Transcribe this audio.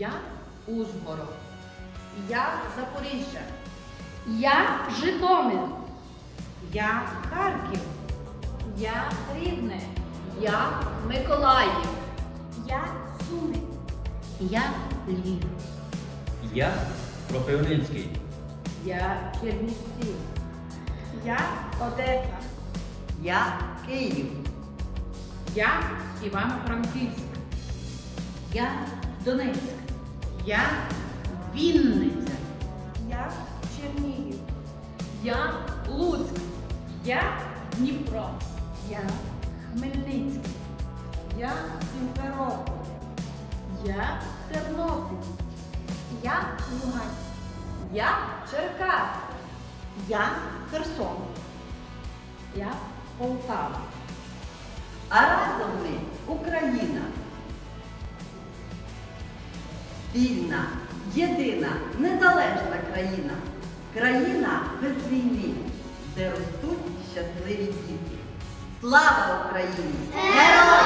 Я Ужгород. Я Запоріжжя. Я Житомир. Я Харків. Я Рівне. Я Миколаїв. Я Суми. Я Львів. Я Кропивницький. Я Чернівці. Я Одеса. Я Київ. Я Івано-Франківськ. Я Донецьк. Я Вінниця. Я Чернігів. Я Луцьк. Я Дніпро. Я Хмельницький. Я Сімферополь. Я Тернопіль. Я Луганськ. Я Черкас. Я Херсон. Я Полтава. А разом ми Україна. Вільна, єдина, незалежна країна. Країна без війни, де ростуть щасливі діти. Слава Україні! Героям